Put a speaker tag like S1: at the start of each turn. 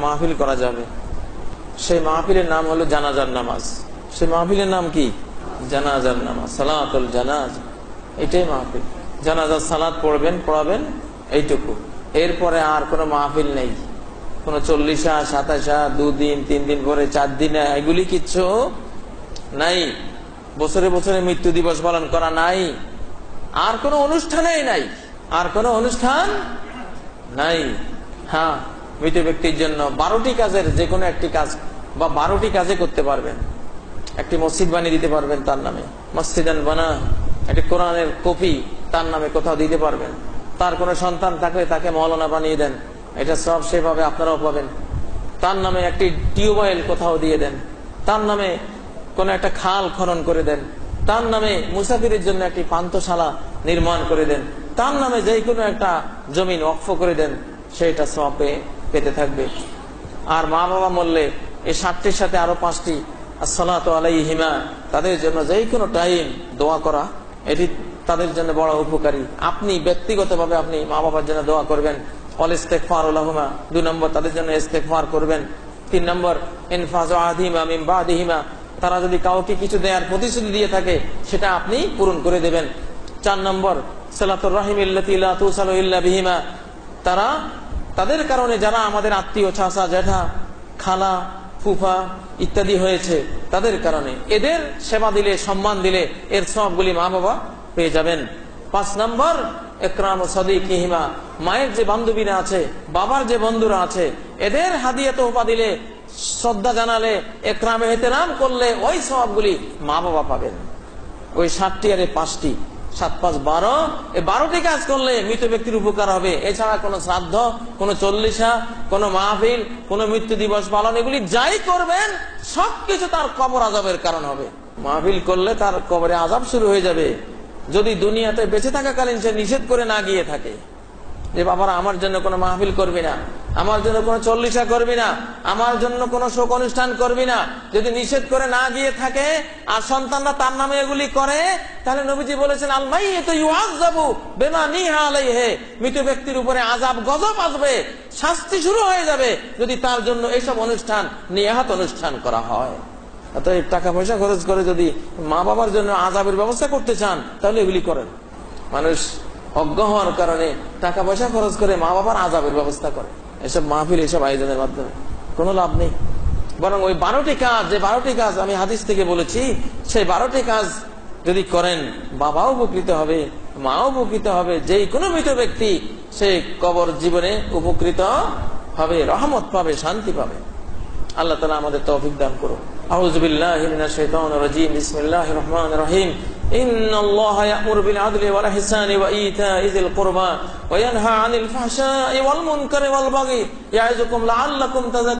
S1: মাহফিল করা যাবে। সেই মাহফিলের নাম হলো জানাজার নামাজ। সেই মাহফিলের নাম কি? জানাজার নামাজ, সালাতুল জানাজ। এটাই মাহফিল। জানাজার সালাত পড়বেন, পড়াবেন, এইটুকু। এরপরে আর কোনো মাহফিল নেই। কোন চল্লিশা, সাতাশা, দুদিন তিন দিন পরে চার দিন এগুলি কিচ্ছু নাই। বছরে বছরে মৃত্যু দিবস পালন করা নাই। আর কোনো অনুষ্ঠানেই নাই। আর কোনো অনুষ্ঠান নাই। হ্যাঁ মৃত ব্যক্তির জন্য বারোটি কাজের যে কোনো একটি কাজ বা বারোটি কাজে করতে পারবেন। একটি মসজিদ বানিয়ে দিতে পারবেন তার নামে। মসজিদান বানা, একটি কোরআনের কপি তার নামে কোথাও দিতে পারবেন। তার কোনো সন্তান থাকলে তাকে মৌলানা বানিয়ে দেন। এটা সব সেভাবে আপনারাও পাবেন। তার নামে একটি টিউবওয়েল কোথাও দিয়ে দেন। তার নামে কোন একটা খাল খনন করে দেন। তার নামে মুসাফিরের জন্য একটি পান্তশালা নির্মাণ করে দেন। তার নামে যে কোনো একটা জমিন অক্ষ করে দেন। সেটা সব পেতে থাকবে। আর মা বাবা মরলে এই সাতটির সাথে আরও পাঁচটি, আসসালাত তাদের জন্য যে কোনো টাইম দোয়া করা, এটি তাদের জন্য বড় উপকারী। আপনি ব্যক্তিগতভাবে আপনি মা বাবার জন্য দোয়া করবেন। অল ইস্তেকফার উল্লাহমা দুই নম্বর তাদের জন্য ইস্তেকফার করবেন। তিন নম্বর, ইনফাজ বাদিহিমা, তারা যদি কাউকে কিছু দেওয়ার প্রতিশ্রুতি দিয়ে থাকে, সেটা আপনি পূরণ করে দেবেন। চার নম্বর, সালাতুর রাহিম বিহিমা, তারা তাদের কারণে যারা আমাদের আত্মীয় চাষা জ্যাঠা খালা, ফুফা ইত্যাদি হয়েছে, তাদের কারণে। এদের সেবা দিলে, সম্মান দিলে এর সবগুলি মা বাবা পেয়ে যাবেন। পাঁচ নম্বর, একরাম সদিকিহিমা, মায়ের যে বান্ধবীরা আছে, বাবার যে বন্ধুরা আছে, এদের হাদিয়া তোহফা দিলে, শ্রদ্ধা জানালে, একরামে হেতেরাম করলে ওই সবগুলি মা বাবা পাবেন। ওই সাতটি আর পাঁচটি। সাত পাঁচ বারো। এই বারোটি কাজ করলে মৃত ব্যক্তির উপকার হবে। এছাড়া কোনো শ্রাদ্ধ, কোনো চল্লিশা, কোনো মাহফিল, কোনো মৃত্যু দিবস পালন, এগুলি যাই করবেন, সবকিছু তার কবর আজাবের কারণ হবে। মাহফিল করলে তার কবরে আজাব শুরু হয়ে যাবে। যদি দুনিয়াতে বেঁচে থাকাকালীন সে নিষেধ করে না গিয়ে থাকে, যে বাবারা, আমার জন্য কোনো মাহফিল করবি না। আমার জন্য কোনো চল্লিশা করবি না, আমার জন্য কোনো শোক অনুষ্ঠান করবি না। যদি নিষেধ করে না গিয়ে থাকে আর সন্তানরা তার নামে এগুলি করে, তাহলে নবীজি বলেছেন আলমাই তো যাব বেমা নিহা হে মৃত ব্যক্তির উপরে আজাব গজব আসবে, শাস্তি শুরু হয়ে যাবে যদি তার জন্য এইসব অনুষ্ঠান নিহাত অনুষ্ঠান করা হয়। অতএব টাকা পয়সা খরচ করে যদি মা বাবার জন্য আজাবের ব্যবস্থা করতে চান, তাহলে এগুলি করেন। মানুষ অজ্ঞ হওয়ার কারণে টাকা পয়সা খরচ করে মা বাবার আজাবের ব্যবস্থা করে। এসব মাহফিল, এসব আয়োজনের মাধ্যমে। কোনো লাভ নেই। বরং ওই বারোটি কাজ, যে বারোটি কাজ আমি হাদিস থেকে বলেছি, সেই বারোটি কাজ যদি করেন, বাবাও উপকৃত হবে, মাও উপকৃত হবে যে কোনো মৃত ব্যক্তি সে কবর জীবনে উপকৃত হবে, রহমত পাবে, শান্তি পাবে। আল্লাহ তালা আমাদের তৌফিক দান করুন أعوذ بالله من الشيطان الرجيم. بسم الله الرحمن الرحيم. إن الله يأمر بالعدل والإحسان وإيتاء ذي القربى وينهى عن الفحشاء والمنكر والبغي. يعظكم لعلكم تذكرون.